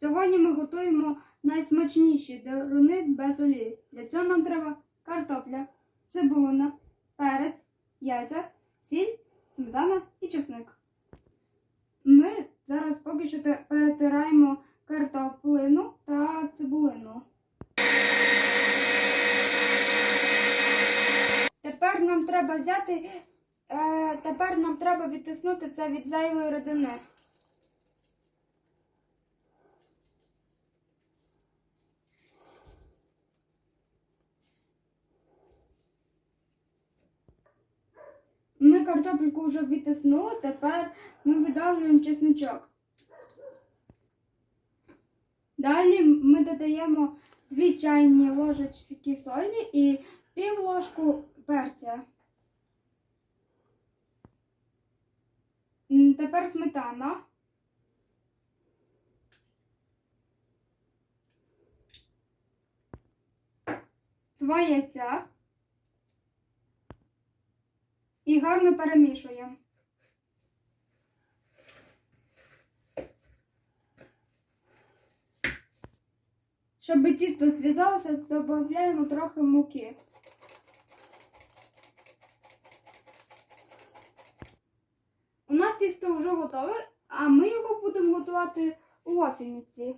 Сьогодні ми готуємо найсмачніші деруни без олії. Для цього нам треба картопля, цибулина, перець, яйця, сіль, сметана і чесник. Ми зараз поки що перетираємо картоплину та цибулину. Тепер нам треба взяти, е, тепер нам треба відтиснути це від зайвої родини. Ми картопельку вже відтиснули, тепер ми видавлюємо чесничок. Далі ми додаємо 2 чайні ложечки солі і пів ложку перця. Тепер сметана. Два яйця. І гарно перемішуємо. Щоб тісто зв'язалося, додаємо трохи муки. У нас тісто вже готове, а ми його будемо готувати у вафельниці.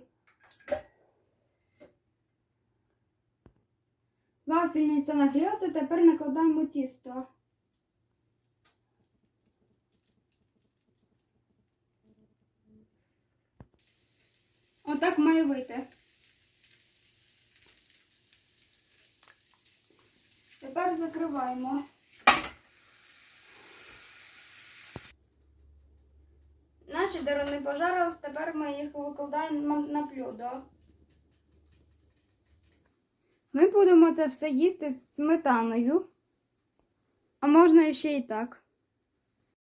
Вафельниця нагрілася, тепер накладаємо тісто. Отак має вийти. Тепер закриваємо. Наші деруни пожарились, тепер ми їх викладаємо на блюдо. Ми будемо це все їсти з сметаною. А можна ще і так.